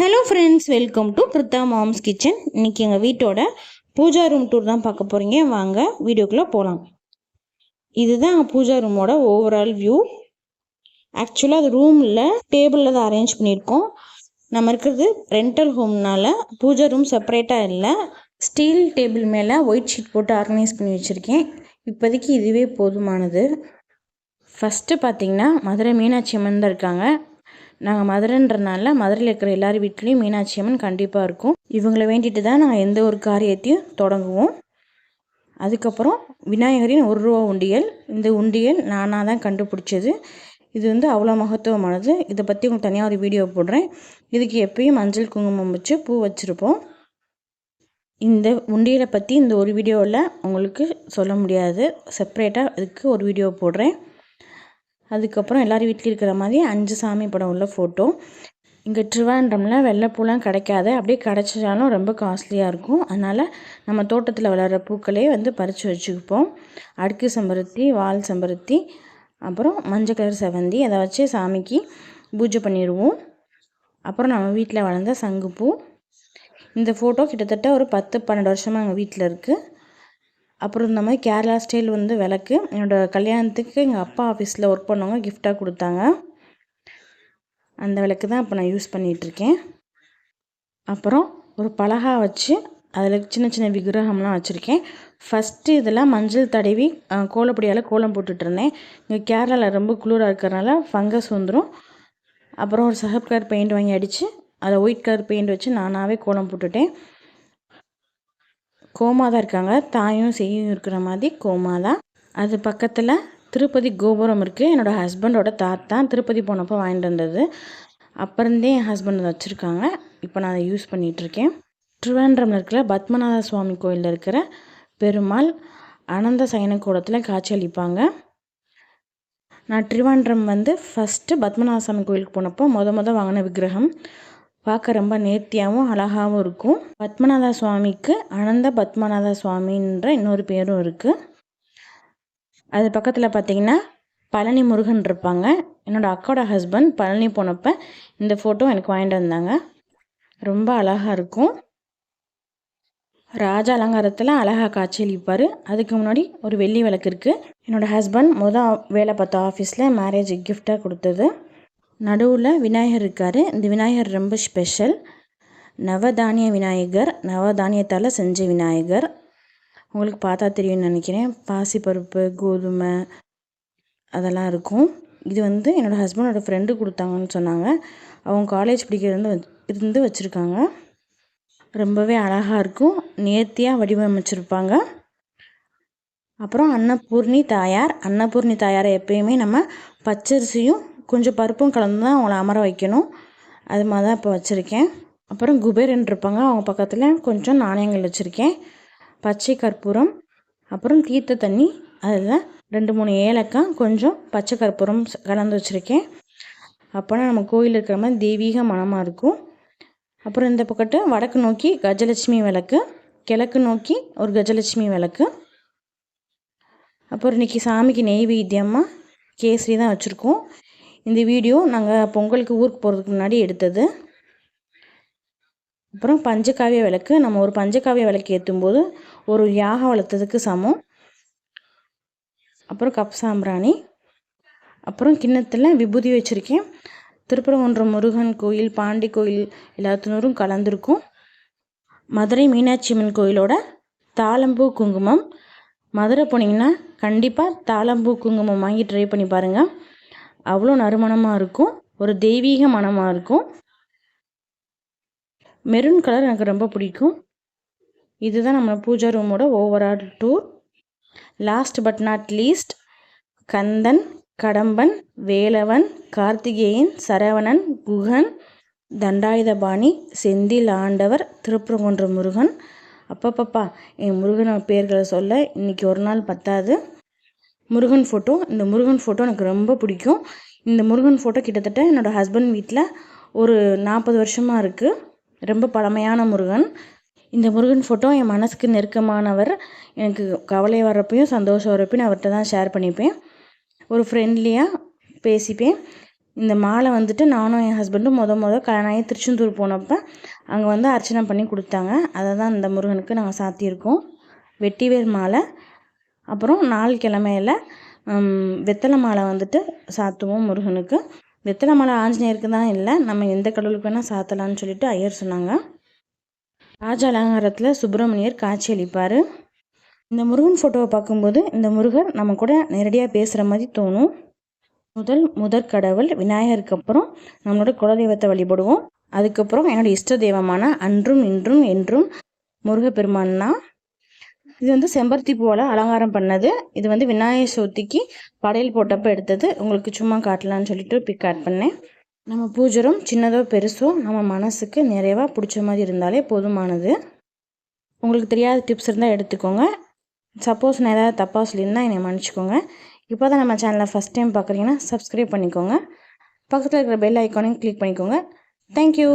Hello friends welcome to Pritha mom's kitchen இன்றைக்கி எங்கள் வீட்டோட பூஜா ரூம் டூர் தான் பார்க்க போகிறீங்க வாங்க வீடியோக்குள்ளே போகலாம் இதுதான் பூஜா ரூமோட ஓவரால் வியூ ஆக்சுவலாக அது ரூமில் டேபிளில் தான் அரேஞ்ச் பண்ணியிருக்கோம். நம்ம இருக்கிறது ரெண்டல் ஹோம்னால பூஜா ரூம் செப்பரேட்டாக இல்லை. ஸ்டீல் டேபிள் மேலே ஒயிட் ஷீட் போட்டு ஆர்கனைஸ் பண்ணி வச்சுருக்கேன். இப்போதைக்கு இதுவே போதுமானது. ஃபஸ்ட்டு பார்த்தீங்கன்னா மதுரை மீனாட்சி அம்மன் தான் இருக்காங்க. நாங்கள் மதுரைன்றனால மதுரையில் இருக்கிற எல்லார் வீட்லேயும் மீனாட்சி அம்மன் கண்டிப்பாக இருக்கும். இவங்களை வேண்டிட்டு தான் நாங்கள் எந்த ஒரு காரியத்தையும் தொடங்குவோம். அதுக்கப்புறம் விநாயகரின் ஒரு ரூபா உண்டியல். இந்த உண்டியல் நானாக தான் கண்டுபிடிச்சது. இது வந்து அவ்வளோ மகத்துவமானது. இதை பற்றி உங்களுக்கு தனியாக ஒரு வீடியோ போடுறேன். இதுக்கு எப்பயும் மஞ்சள் குங்குமம் வச்சு பூ வச்சுருப்போம். இந்த உண்டியலை பற்றி இந்த ஒரு வீடியோவில் உங்களுக்கு சொல்ல முடியாது. செப்ரேட்டாக இதுக்கு ஒரு வீடியோ போடுறேன். அதுக்கப்புறம் எல்லார் வீட்லேயும் இருக்கிற மாதிரி அஞ்சு சாமி படம் உள்ள ஃபோட்டோ இங்கே ட்ரிவாண்ட்ரமில் வெள்ளைப்பூலாம் கிடைக்காது. அப்படியே கிடச்சாலும் ரொம்ப காஸ்ட்லியாக இருக்கும். அதனால் நம்ம தோட்டத்தில் வளர்கிற பூக்களே வந்து பறித்து வச்சுக்குப்போம். அடுக்கு செம்பருத்தி வால் செம்பருத்தி அப்புறம் மஞ்சள் கலர் செவந்தி அதை வச்சு சாமிக்கு பூஜை பண்ணிடுவோம். அப்புறம் நம்ம வீட்டில் வளர்ந்த சங்குப்பூ. இந்த ஃபோட்டோ கிட்டத்தட்ட ஒரு பத்து பன்னெண்டு வருஷமாக எங்கள் வீட்டில் இருக்குது அப்புறம் இந்த மாதிரி கேரளா ஸ்டைல் வந்து விளக்கு. என்னோடய கல்யாணத்துக்கு எங்கள் அப்பா ஆஃபீஸில் ஒர்க் பண்ணவங்க கிஃப்டாக கொடுத்தாங்க. அந்த விளக்கு தான் இப்போ நான் யூஸ் பண்ணிகிட்ருக்கேன் அப்புறம் ஒரு பலகா வச்சு அதில் சின்ன சின்ன விக்கிரகம்லாம் வச்சுருக்கேன். ஃபஸ்ட்டு இதில் மஞ்சள் தடவி கோலப்பொடியால் கோலம் போட்டுட்ருந்தேன் இங்கே கேரளாவில் ரொம்ப குளிராக இருக்கிறனால ஃபங்கஸ் வந்துடும் அப்புறம் ஒரு சஹப் கலர் பெயிண்ட் வாங்கி அடித்து அதை ஒயிட் கலர் பெயிண்ட் வச்சு நானாகவே கோலம் போட்டுட்டேன். கோமாதா இருக்காங்க. தாயும் செய்யும் இருக்கிற மாதிரி கோமாதா அது பக்கத்தில் திருப்பதி கோபுரம் இருக்குது என்னோடய ஹஸ்பண்டோட தாத்தா திருப்பதி போனப்போ வாங்கிட்டு வந்தது. அப்புறந்தே என் ஹஸ்பண்ட் வச்சுருக்காங்க. இப்போ நான் அதை யூஸ் பண்ணிகிட்ருக்கேன் திருவேண்டரமில் இருக்கிற பத்மநாத சுவாமி கோயிலில் இருக்கிற பெருமாள் அனந்த சயனக்கூடத்தில் காட்சி காட்சியளிப்பாங்க நான் திருவாண்டம் வந்து ஃபஸ்ட்டு பத்மநாத சுவாமி கோயிலுக்கு போனப்போ மொத மொதல் வாங்கின விக்கிரகம். பார்க்க ரொம்ப நேர்த்தியாகவும் அழகாகவும் இருக்கும். பத்மநாத சுவாமிக்கு அனந்த பத்மநாத சுவாமின்ற இன்னொரு பேரும் இருக்குது அது பக்கத்தில் பார்த்தீங்கன்னா பழனி முருகன் இருப்பாங்க. என்னோடய அக்காவோட ஹஸ்பண்ட் பழனி போனப்போ இந்த ஃபோட்டோ எனக்கு வாங்கிட்டு வந்தாங்க. ரொம்ப அழகாக இருக்கும். ராஜ அலங்காரத்தில் அழகாக காட்சியளிப்பார். அதுக்கு முன்னாடி ஒரு வெள்ளி விளக்கு இருக்குது என்னோடய ஹஸ்பண்ட் மொதல் வேலை பார்த்த ஆஃபீஸில் மேரேஜ் கிஃப்டாக கொடுத்தது. நடுவில் விநாயகர் இருக்கார். இந்த விநாயகர் ரொம்ப ஸ்பெஷல் நவதானிய விநாயகர் நவதானியத்தால் செஞ்ச விநாயகர். உங்களுக்கு பார்த்தா தெரியும்னு நினைக்கிறேன். பாசிப்பருப்பு கோதுமை அதெல்லாம் இருக்கும். இது வந்து என்னோடய ஹஸ்பண்டோட ஃப்ரெண்டு கொடுத்தாங்கன்னு சொன்னாங்க. அவங்க காலேஜ் படிக்கிறது இருந்து வச்சுருக்காங்க. ரொம்பவே அழகாக இருக்கும். நேர்த்தியாக வடிவமைச்சிருப்பாங்க. அப்புறம் அன்னபூர்ணி தாயார். அன்னபூர்ணி தாயாரை எப்பயுமே நம்ம பச்சரிசியும் கொஞ்சம் பருப்பும் கலந்து தான் அவங்கள அமர வைக்கணும். அது மாதிரி தான் இப்போ வச்சுருக்கேன். அப்புறம் குபேரன் இருப்பாங்க. அவங்க பக்கத்தில் கொஞ்சம் நாணயங்கள் வச்சுருக்கேன். பச்சை கற்பூரம் அப்புறம் தீர்த்த தண்ணி அதில் ரெண்டு மூணு ஏலக்காய் கொஞ்சம் பச்சை கற்பூரம் கலந்து வச்சுருக்கேன். அப்போனா நம்ம கோயில் இருக்கிற மாதிரி தெய்வீக மனமாக இருக்கும். அப்புறம் இந்த பக்கத்து வடக்கு நோக்கி கஜலட்சுமி விளக்கு கிழக்கு நோக்கி ஒரு கஜலட்சுமி விளக்கு. அப்புறம் இன்றைக்கி சாமிக்கு நெய்வேத்தியமாக கேசரி தான் வச்சுருக்கோம். இந்த வீடியோ நாங்கள் பொங்கலுக்கு ஊருக்கு போகிறதுக்கு முன்னாடி எடுத்தது. அப்புறம் பஞ்சகாவிய விளக்கு. நம்ம ஒரு பஞ்சகாவிய விளக்கு ஏற்றும்போது ஒரு யாக வளர்த்ததுக்கு சமம். அப்புறம் கப் சாம்பிராணி. அப்புறம் கிண்ணத்தில் விபூதி வச்சுருக்கேன். திருப்பரங்குன்ற முருகன் கோயில் பாண்டி கோயில் எல்லாத்தினரும் கலந்துருக்கும். மதுரை மீனாட்சி அம்மன் கோயிலோட தாளம்பூ குங்குமம். மதுரை போனீங்கன்னா கண்டிப்பாக தாளம்பூ குங்குமம் வாங்கி ட்ரை பண்ணி பாருங்கள் அவ்வளோ நறுமணமாக இருக்கும். ஒரு தெய்வீக மனமாக இருக்கும். மெரூன் கலர் எனக்கு ரொம்ப பிடிக்கும். இதுதான் நம்ம பூஜா ரூமோட overall tour last but not least Kandhan Kadamban Velavan Karthikeyan Saravanan Guhan Dhandayuthapani Senthil Andavar Thiruparankundram Murugan. அப்பப்பப்பா என் முருகன் பேர்களை சொல்ல இன்றைக்கி ஒரு நாள் பத்தாது. முருகன் ஃபோட்டோ இந்த முருகன் ஃபோட்டோ எனக்கு ரொம்ப பிடிக்கும். இந்த முருகன் ஃபோட்டோ கிட்டத்தட்ட என்னோடய ஹஸ்பண்ட் வீட்டில் ஒரு நாற்பது வருஷமாக இருக்குது ரொம்ப பழமையான முருகன். இந்த முருகன் ஃபோட்டோ என் மனசுக்கு நெருக்கமானவர். எனக்கு கவலை வர்றப்பையும் சந்தோஷம் வர்றப்பையும் நான் அவர்கிட்ட தான் ஷேர் பண்ணிப்பேன். ஒரு ஃப்ரெண்ட்லியாக பேசிப்பேன். இந்த மாலை வந்துட்டு நானும் என் ஹஸ்பண்டும் முத முத கல்யாணம் திருச்செந்தூர் போனப்போ அங்கே வந்து அர்ச்சனை பண்ணி கொடுத்தாங்க. அதை தான் இந்த முருகனுக்கு நாங்கள் சாத்தியிருக்கோம். வெட்டிவேர் மாலை. அப்புறம் நாள் கிழமையில் வெத்தலை மாலை வந்துட்டு சாத்துவோம் முருகனுக்கு. வெத்தலை மாலை ஆஞ்சநேயருக்கு தான் இல்லை நம்ம எந்த கடவுளுக்கு வேணால் சாத்தலாம்னு சொல்லிட்டு ஐயர் சொன்னாங்க. ராஜ அலங்காரத்தில் சுப்பிரமணியர் காட்சி அளிப்பார். இந்த முருகன் ஃபோட்டோவை பார்க்கும்போது இந்த முருகர் நம்ம கூட நேரடியாக பேசுகிற மாதிரி தோணும். முதல் முதற் கடவுள் விநாயகருக்கு அப்புறம் நம்மளோட குலதெய்வத்தை வழிபடுவோம். அதுக்கப்புறம் என்னோடய இஷ்ட தெய்வமான அன்றும் இன்றும் என்றும் முருகப்பெருமான் தான். இது வந்து செம்பருத்தி பூவால் அலங்காரம் பண்ணது. இது வந்து விநாயகர் சதுர்த்திக்கு படையல் போட்டப்போ எடுத்தது. உங்களுக்கு சும்மா காட்டலான்னு சொல்லிட்டு பிக் ஆட் பண்ணேன். நம்ம பூஜரும் சின்னதோ பெருசோ நம்ம மனசுக்கு நிறைவாக பிடிச்ச மாதிரி இருந்தாலே போதுமானது. உங்களுக்கு தெரியாத டிப்ஸ் இருந்தால் எடுத்துக்கோங்க. சப்போஸ் நான் ஏதாவது தப்பாக சொல்லியிருந்தால் என்னை மன்னிச்சிக்கோங்க. இப்போ தான் நம்ம சேனலை ஃபஸ்ட் டைம் பார்க்குறீங்கன்னா சப்ஸ்கிரைப் பண்ணிக்கோங்க. பக்கத்தில் இருக்கிற பெல் ஐக்கானையும் கிளிக் பண்ணிக்கோங்க. தேங்க்யூ